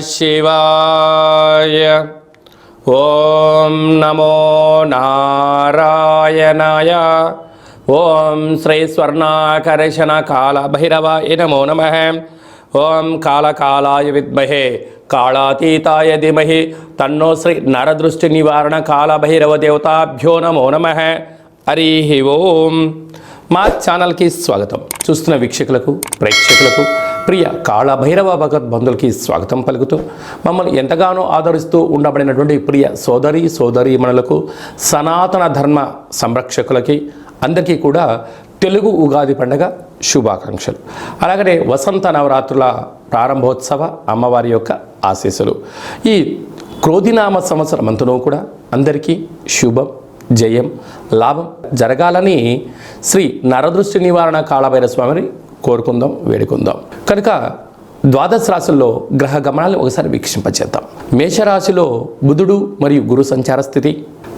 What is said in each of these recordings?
శివాయ ఓం నమో నారాయణాయ ఓం శ్రీ స్వర్ణాకర్షణ కాల భైరవాయ నమో నమ ఓం కాళకాలాయ విద్మహే కాళాతీతాయ ధీమహి తన్నో శ్రీ నరదృష్టి నివారణ కాళభైరవ దేవతాభ్యో నమో నమ హరి ఓం మా ఛానల్కి స్వాగతం. చూస్తున్న వీక్షకులకు ప్రేక్షకులకు ప్రియ కాళభైరవ భగవద్ బంధువులకి స్వాగతం పలుకుతూ మమ్మల్ని ఎంతగానో ఆదరిస్తూ ఉండబడినటువంటి ప్రియ సోదరి సోదరీమణులకు సనాతన ధర్మ సంరక్షకులకి అందరికీ కూడా తెలుగు ఉగాది పండగ శుభాకాంక్షలు. అలాగనే వసంత నవరాత్రుల ప్రారంభోత్సవ అమ్మవారి యొక్క ఆశీస్సులు. ఈ క్రోధినామ సంవత్సరం అంతనూ కూడా అందరికీ శుభం జయం లాభం జరగాలని శ్రీ నరదృష్టి నివారణ కాళభైర స్వామిని కోరుకుందాం వేడుకుందాం. కనుక ద్వాదశ రాశుల్లో గ్రహ గమనాలు ఒకసారి వీక్షింపచేద్దాం. మేషరాశిలో బుధుడు మరియు గురు సంచార స్థితి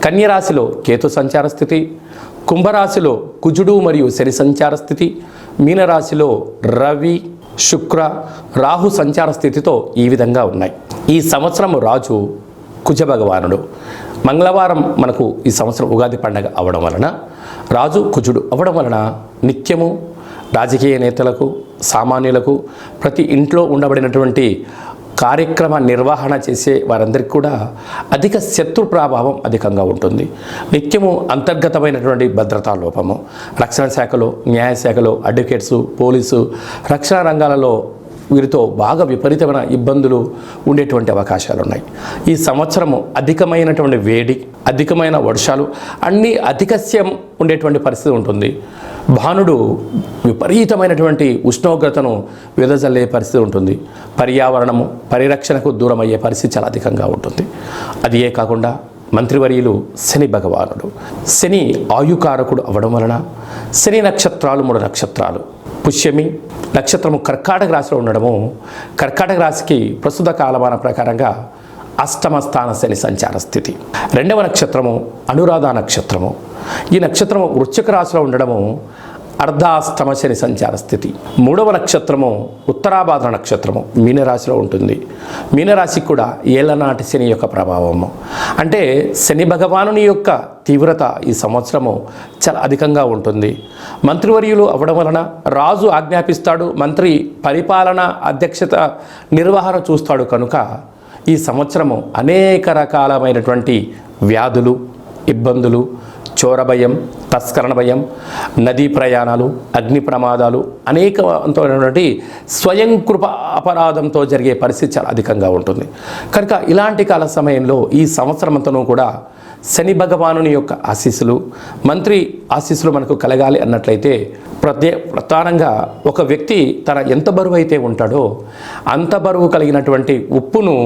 కన్యరాశిలో కేతు సంచార స్థితి కుంభరాశిలో కుజుడు మరియు శని సంచార స్థితి మీనరాశిలో రవి శుక్ర రాహు సంచార స్థితితో ఈ విధంగా ఉన్నాయి. ఈ సంవత్సరం రాజు కుజ భగవానుడు మంగళవారం మనకు ఈ సంవత్సరం ఉగాది పండగ అవడం వలన రాజు కుజుడు అవడం వలన నిత్యము రాజకీయ నేతలకు సామాన్యులకు ప్రతి ఇంట్లో ఉండబడినటువంటి కార్యక్రమ నిర్వహణ చేసే వారందరికీ కూడా అధిక శత్రు ప్రభావం అధికంగా ఉంటుంది. నిత్యము అంతర్గతమైనటువంటి భద్రతా లోపము రక్షణ శాఖలో న్యాయశాఖలో అడ్వకేట్సు పోలీసు రక్షణ రంగాలలో వీరితో బాగా విపరీతమైన ఇబ్బందులు ఉండేటువంటి అవకాశాలు ఉన్నాయి ఈ సంవత్సరము అధికమైనటువంటి వేడి అధికమైన వర్షాలు అన్నీ అధికస్యం ఉండేటువంటి పరిస్థితి ఉంటుంది. భానుడు విపరీతమైనటువంటి ఉష్ణోగ్రతను వెదజల్లే పరిస్థితి ఉంటుంది. పర్యావరణము పరిరక్షణకు దూరమయ్యే పరిస్థితి చాలా అధికంగా ఉంటుంది. అది ఏ కాకుండా మంత్రివర్యులు శని భగవానుడు. శని ఆయుకారకుడు అవడం వలన శని నక్షత్రాలు మూడు నక్షత్రాలు. పుష్యమి నక్షత్రము కర్కాటక రాశిలో ఉండడము కర్కాటక రాశికి ప్రస్తుత కాలమాన ప్రకారంగా అష్టమ స్థాన శని సంచార స్థితి. రెండవ నక్షత్రము అనురాధ నక్షత్రము. ఈ నక్షత్రం వృశ్చిక రాశిలో ఉండడము అర్ధాస్తమ శని సంచార స్థితి. మూడవ నక్షత్రము ఉత్తరాభాద్ర నక్షత్రము మీనరాశిలో ఉంటుంది. మీనరాశికి కూడా ఏళ్ళనాటి శని యొక్క ప్రభావము. అంటే శని భగవానుని యొక్క తీవ్రత ఈ సంవత్సరము చాలా అధికంగా ఉంటుంది. మంత్రివర్యులు అవ్వడం వలన రాజు ఆజ్ఞాపిస్తాడు మంత్రి పరిపాలన అధ్యక్షత నిర్వహణ చూస్తాడు కనుక ఈ సంవత్సరము అనేక రకాలమైనటువంటి వ్యాధులు ఇబ్బందులు చోర భయం తస్కరణ భయం నదీ ప్రయాణాలు అగ్ని ప్రమాదాలు అనేకమైనటువంటి స్వయం కృప అపరాధంతో జరిగే పరిస్థితి చాలా అధికంగా ఉంటుంది. కనుక ఇలాంటి కాల సమయంలో ఈ సంవత్సరమంతను కూడా శని భగవానుని యొక్క ఆశీస్సులు మంత్రి ఆశీస్సులు మనకు కలగాలి అన్నట్లయితే ప్రత్యే ప్రధానంగా ఒక వ్యక్తి తన ఎంత బరువు అయితే ఉంటాడో అంత బరువు కలిగినటువంటి ఉప్పును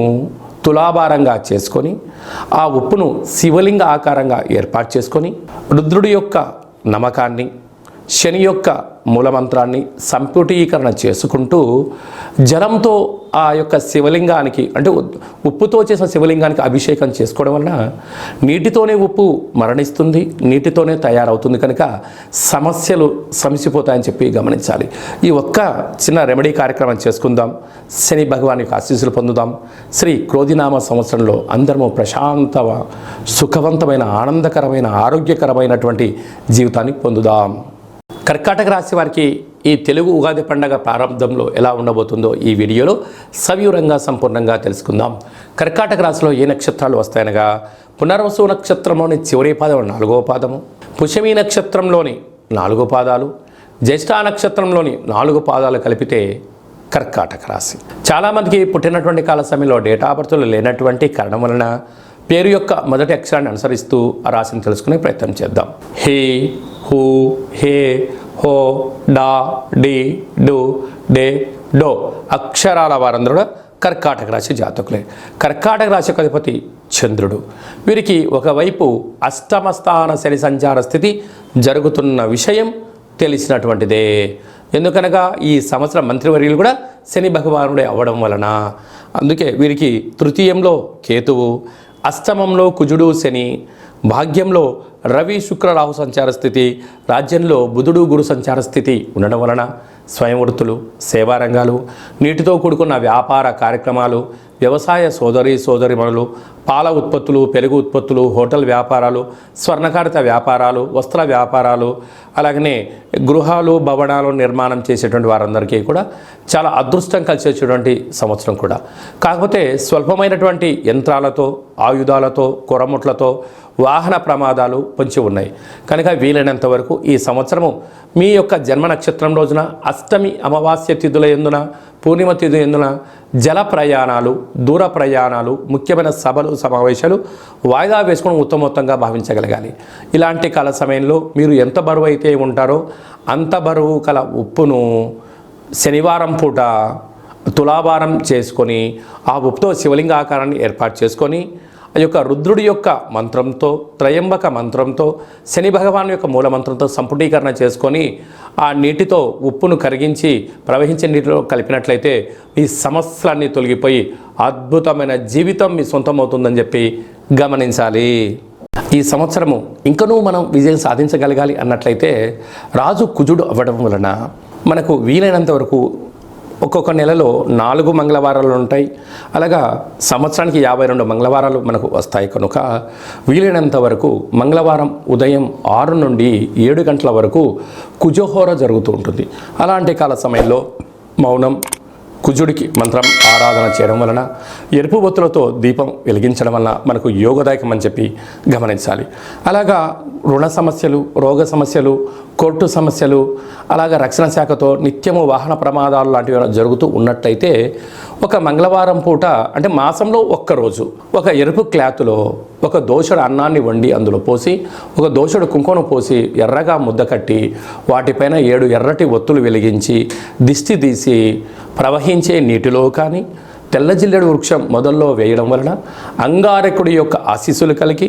తులాభారంగా చేసుకొని ఆ ఉప్పును శివలింగ ఆకారంగా ఏర్పాటు చేసుకొని రుద్రుడి యొక్క నమ్మకాన్ని శని యొక్క మూలమంత్రాన్ని సంపుటీకరణ చేసుకుంటూ జలంతో ఆ యొక్క శివలింగానికి అంటే ఉప్పుతో చేసిన శివలింగానికి అభిషేకం చేసుకోవడం వలన నీటితోనే ఉప్పు మరణిస్తుంది నీటితోనే తయారవుతుంది కనుక సమస్యలు సమసిపోతాయని చెప్పి గమనించాలి. ఈ ఒక్క చిన్న రెమెడీ కార్యక్రమం చేసుకుందాం. శని భగవాన్ యొక్క ఆశీస్సులు పొందుదాం. శ్రీ క్రోధినామ సంవత్సరంలో అందరము ప్రశాంత సుఖవంతమైన ఆనందకరమైన ఆరోగ్యకరమైనటువంటి జీవితాన్ని పొందుదాం. కర్కాటక రాశి వారికి ఈ తెలుగు ఉగాది పండగ ప్రారంభంలో ఎలా ఉండబోతుందో ఈ వీడియోలో సవివరంగా సంపూర్ణంగా తెలుసుకుందాం. కర్కాటక రాశిలో ఏ నక్షత్రాలు వస్తాయనగా పునర్వసు నక్షత్రంలోని చివరి పాదం నాలుగో పాదము పుషమి నక్షత్రంలోని నాలుగు పాదాలు జ్యేష్ఠ నక్షత్రంలోని నాలుగు పాదాలు కలిపితే కర్కాటక రాశి. చాలామందికి పుట్టినటువంటి కాల సమయంలో డేటా బర్త్లు లేనటువంటి కారణం వలన పేరు యొక్క మొదటి అక్షరాన్ని అనుసరిస్తూ ఆ రాశిని తెలుసుకునే ప్రయత్నం చేద్దాం. హే హూ హే హో డా డి డు డే డో. అక్షరాల వారందరూ కూడా కర్కాటక రాశి జాతకులే. కర్కాటక రాశి అధిపతి చంద్రుడు. వీరికి ఒకవైపు అష్టమ స్థాన శని సంచార స్థితి జరుగుతున్న విషయం తెలిసినటువంటిదే. ఎందుకనగా ఈ సంవత్సరం మంత్రివర్యులు కూడా శని భగవానుడే అవ్వడం వలన అందుకే వీరికి తృతీయంలో కేతువు అష్టమంలో కుజుడు శని భాగ్యంలో రవి శుక్ర రాహు సంచార స్థితి రాజ్యంలో బుధుడు గురు సంచార స్థితి ఉండడం వలన స్వయం వృత్తులు సేవా రంగాలు నీటితో కూడుకున్న వ్యాపార కార్యక్రమాలు వ్యవసాయ సోదరి సోదరిమణులు పాల ఉత్పత్తులు పెరుగు ఉత్పత్తులు హోటల్ వ్యాపారాలు స్వర్ణకారిత వ్యాపారాలు వస్త్ర వ్యాపారాలు అలాగనే గృహాలు భవనాలు నిర్మాణం చేసేటువంటి వారందరికీ కూడా చాలా అదృష్టం కలిసేటువంటి సంవత్సరం కూడా. కాకపోతే స్వల్పమైనటువంటి యంత్రాలతో ఆయుధాలతో కొరముట్లతో వాహన ప్రమాదాలు పొంచి ఉన్నాయి. కనుక వీలైనంత వరకు ఈ సంవత్సరము మీ యొక్క జన్మ నక్షత్రం రోజున అష్టమి అమావాస్య తిథుల ఎందున పూర్ణిమ తిథి ఎందున జల ప్రయాణాలు దూర ప్రయాణాలు ముఖ్యమైన సభలు సమావేశాలు వాయిదా వేసుకుని ఉత్తమోత్తంగా భావించగలగాలి. ఇలాంటి కాల సమయంలో మీరు ఎంత బరువు అయితే ఉంటారో అంత బరువు కల ఉప్పును శనివారం పూట తులాభారం చేసుకొని ఆ ఉప్పుతో శివలింగ ఆకారాన్ని ఏర్పాటు చేసుకొని ఆ యొక్క రుద్రుడి యొక్క మంత్రంతో త్రయంబక మంత్రంతో శని భగవాన్ యొక్క మూల మంత్రంతో సంపుటీకరణ చేసుకొని ఆ నీటితో ఉప్పును కరిగించి ప్రవహించే నీటిలో కలిపినట్లయితే మీ సమస్యలన్నీ తొలగిపోయి అద్భుతమైన జీవితం మీ సొంతమవుతుందని చెప్పి గమనించాలి. ఈ సంవత్సరము ఇంకనూ మనం విజయం సాధించగలగాలి అన్నట్లయితే రాజు కుజుడు అవ్వడం వలన మనకు వీలైనంత వరకు ఒక్కొక్క నెలలో నాలుగు మంగళవారాలు ఉంటాయి. అలాగా సంవత్సరానికి యాభై రెండు మంగళవారాలు మనకు వస్తాయి. కనుక వీలైనంత వరకు మంగళవారం ఉదయం ఆరు నుండి ఏడు గంటల వరకు కుజోహోర జరుగుతూ ఉంటుంది. అలాంటి కాల సమయంలో మౌనం కుజుడికి మంత్రం ఆరాధన చేయడం వలన ఎరుపు బొత్తులతో దీపం వెలిగించడం వలన మనకు యోగదాయకం అని చెప్పి గమనించాలి. అలాగా రుణ సమస్యలు రోగ సమస్యలు కోర్టు సమస్యలు అలాగా రక్షణ శాఖతో నిత్యము వాహన ప్రమాదాలు లాంటివి జరుగుతూ ఉన్నట్లయితే ఒక మంగళవారం పూట అంటే మాసంలో ఒక్కరోజు ఒక ఎరుపు క్లాత్లో ఒక దోషుడు అన్నాన్ని వండి అందులో పోసి ఒక దోషుడు కుంకుమను పోసి ఎర్రగా ముద్ద కట్టి వాటిపైన ఏడు ఎర్రటి ఒత్తులు వెలిగించి దిష్టి తీసి ప్రవహించే నీటిలో కానీ తెల్లజిల్లెడు వృక్షం మొదల్లో వేయడం వలన అంగారకుడి యొక్క ఆశీస్సులు కలిగి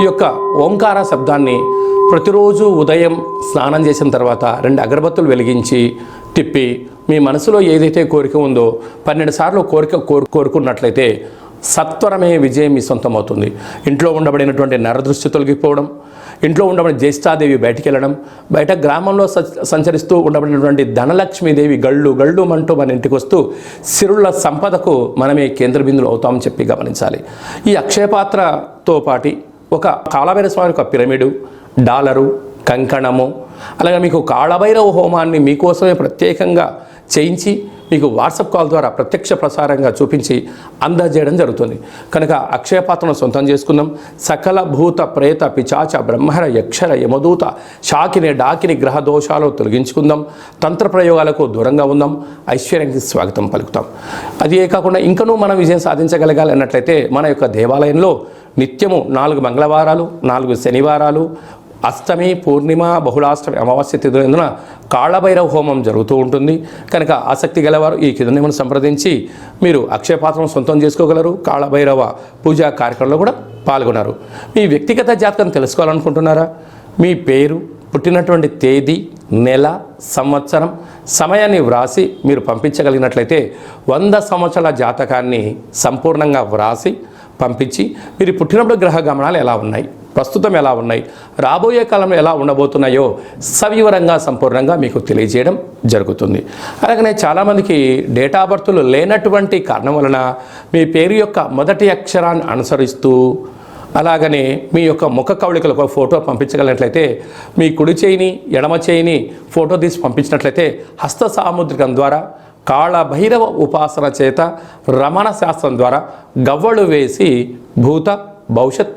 ఈ యొక్క ఓంకార శబ్దాన్ని ప్రతిరోజు ఉదయం స్నానం చేసిన తర్వాత రెండు అగరబత్తులు వెలిగించి తిప్పి మీ మనసులో ఏదైతే కోరిక ఉందో పన్నెండు సార్లు కోరిక కోరు కోరుకున్నట్లయితే సత్వరమే విజయం మీ సొంతం అవుతుంది ఇంట్లో ఉండబడినటువంటి నరదృష్టి తొలగిపోవడం ఇంట్లో ఉండబడిన జ్యేష్ఠాదేవి బయటికి వెళ్ళడం బయట గ్రామంలో సంచరిస్తూ ఉండబడినటువంటి ధనలక్ష్మీదేవి గళ్ళు గళ్ళు అంటూ మన ఇంటికి వస్తూ సిరుల సంపదకు మనమే కేంద్ర బిందులు అవుతామని చెప్పి గమనించాలి. ఈ అక్షయపాత్రతో పాటి ఒక కాళభైరవ స్వామి యొక్క పిరమిడు డాలరు కంకణము అలాగే మీకు కాళభైరవ హోమాన్ని మీకోసమే ప్రత్యేకంగా చేయించి మీకు వాట్సాప్ కాల్ ద్వారా ప్రత్యక్ష ప్రసారంగా చూపించి అందజేయడం జరుగుతుంది. కనుక అక్షయపాత్రను సొంతం చేసుకుందాం. సకల భూత ప్రేత పిచాచ బ్రహ్మర యక్షర యమదూత షాకిని డాకిని గ్రహ దోషాలు తొలగించుకుందాం. తంత్ర ప్రయోగాలకు దూరంగా ఉందాం. ఐశ్వర్యానికి స్వాగతం పలుకుతాం. అదే కాకుండా ఇంకనూ మనం విజయం సాధించగలగాలి అన్నట్లయితే మన యొక్క దేవాలయంలో నిత్యము నాలుగు మంగళవారాలు నాలుగు శనివారాలు అష్టమి పూర్ణిమ బహుళాష్టమి అమావాస్య తిథులందున కాళభైరవ హోమం జరుగుతూ ఉంటుంది. కనుక ఆసక్తి గలవారు ఈ కిందనేమని సంప్రదించి మీరు అక్షయపాత్రం సొంతం చేసుకోగలరు. కాళభైరవ పూజా కార్యక్రమంలో కూడా పాల్గొన్నారు. మీ వ్యక్తిగత జాతకం తెలుసుకోవాలనుకుంటున్నారా? మీ పేరు పుట్టినటువంటి తేదీ నెల సంవత్సరం సమయాన్ని వ్రాసి మీరు పంపించగలిగినట్లయితే వంద సంవత్సరాల జాతకాన్ని సంపూర్ణంగా వ్రాసి పంపించి మీరు పుట్టినప్పుడు గ్రహ గమనాలు ఎలా ఉన్నాయి? ప్రస్తుతం ఎలా ఉన్నాయి? రాబోయే కాలంలో ఎలా ఉండబోతున్నాయో సవివరంగా సంపూర్ణంగా మీకు తెలియజేయడం జరుగుతుంది. అలాగనే చాలామందికి డేటా బర్తులు లేనటువంటి కారణం వలన మీ పేరు యొక్క మొదటి అక్షరాన్ని అనుసరిస్తూ అలాగనే మీ యొక్క ముఖ కవళికలు ఒక ఫోటో పంపించగలిగినట్లయితే మీ కుడి చేయిని ఎడమ చేయిని ఫోటో తీసి పంపించినట్లయితే హస్త సాముద్రికం ద్వారా కాళభైరవ ఉపాసన చేత రమణ శాస్త్రం ద్వారా గవ్వలు వేసి భూత భవిష్యత్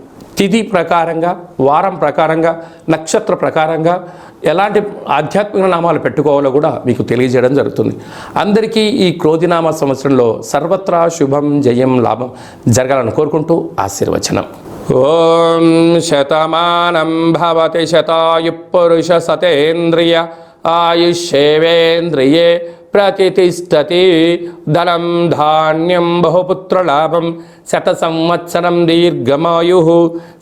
తిథి ప్రకారంగా వారం ప్రకారంగా నక్షత్ర ప్రకారంగా ఎలాంటి ఆధ్యాత్మిక నామాలు పెట్టుకోవాలో కూడా మీకు తెలియజేయడం జరుగుతుంది. అందరికీ ఈ క్రోధినామ సంవత్సరంలో సర్వత్రా శుభం జయం లాభం జరగాలని కోరుకుంటూ ఆశీర్వచనం. ఓం శతమానం భవతి శతాయు పురుష సతేంద్రియ ఆయుష్యేవేంద్రియే ప్రతిష్టతి ధనం ధాన్యం బహుపుత్రలాభం శత సంవత్సరం దీర్ఘమాయు.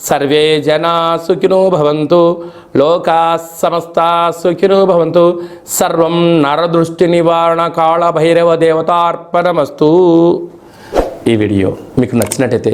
సర్వే జనా సుఖినో భవంతు లోకా సమస్త సుఖినో భవంతు. సర్వం నరదృష్టి నివారణ కాళభైరవ దేవతార్పణమస్తు. ఈ వీడియో మీకు నచ్చినట్టయితే